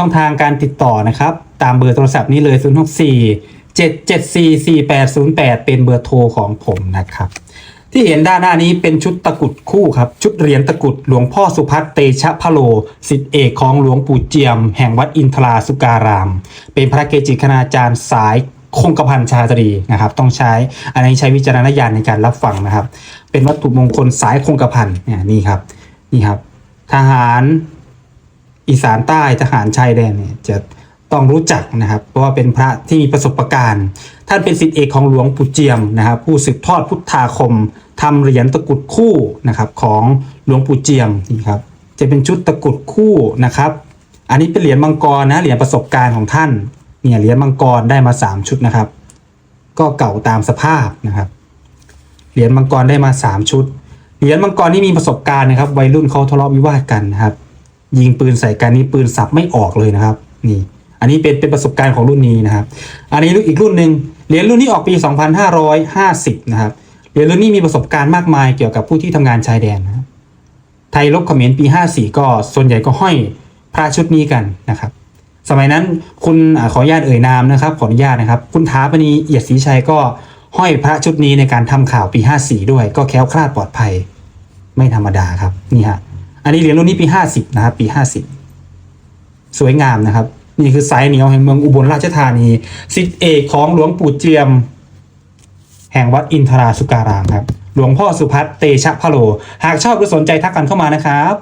ช่องทางการติดต่อนะครับ ตามเบอร์โทรศัพท์นี้เลย 0 6 4 7 7 4 4 8 0 8 เป็นเบอร์โทรของผมนะครับ ที่เห็นด้านหน้านี้เป็นชุดตะกุดคู่ครับ ชุดเหรียญตะกุดหลวงพ่อสุพัฒเตชะพะโลสิทธิเอกของหลวงปู่เจียม แห่งวัดอินทราสุการาม เป็นพระเกจิคณาจารย์สายคงกระพันชาตรีนะครับ ต้องใช้อันนี้ใช้วิจารณญาณในการรับฟังนะครับ เป็นวัตถุมงคลสายคงกระพันเนี่ยนี่ครับนี่ครับ ทหาร อีสานใต้ทหารชายแดนเนี่ยจะต้องรู้จักนะครับ เพราะว่าเป็นพระที่มีประสบการณ์ ท่านเป็นศิษย์เอกของหลวงปู่เจียมนะครับ ผู้สืบทอดพุทธาคมทำเหรียญตะกุดคู่นะครับของหลวงปู่เจียมนี่ครับจะเป็นชุดตะกุดคู่นะครับ อันนี้เป็นเหรียญมังกรนะเหรียญประสบการณ์ของท่านเนี่ยเหรียญมังกรได้มาสามชุดนะครับ ก็เก่าตามสภาพนะครับเหรียญมังกรได้มาสามชุดเหรียญมังกรนี่มีประสบการณ์นะครับ วัยรุ่นเขาทะเลาะวิวาทกันนะครับ ยิงปืนใส่กันนี่ปืนสับไม่ออกเลยนะครับ นี่ อันนี้เป็นเป็นประสบการณ์ของรุ่นนี้นะครับ อันนี้อีกรุ่นหนึ่งเหรียญรุ่นนี้ออกปี 2550 นะครับเหรียญรุ่นนี้มีประสบการณ์มากมายเกี่ยวกับผู้ที่ทำงานชายแดนนะไทยลบเขมรปี 54 ก็ส่วนใหญ่ก็ห้อยพระชุดนี้กันนะครับสมัยนั้นคุณขออนุญาตเอ่ยนามนะครับขออนุญาตนะครับ คุณท้าปณีเอียดศรีชัยก็ห้อยพระชุดนี้ในการทำข่าวปี 54 ด้วย ก็แคล้วคลาดปลอดภัย ไม่ธรรมดาครับนี่ฮะ อันนี้เหรียญรุ่นนี้ปี 50 นะครับ ปี 50 สวยงามนะครับ นี่คือสายเหนียวแห่งเมืองอุบลราชธานีสิทธิเอกของหลวงปู่เจียม แห่งวัดอินทราสุการามครับ หลวงพ่อสุพัฒน์เตชะพะโล หากชอบหรือสนใจทักกันเข้ามานะครับ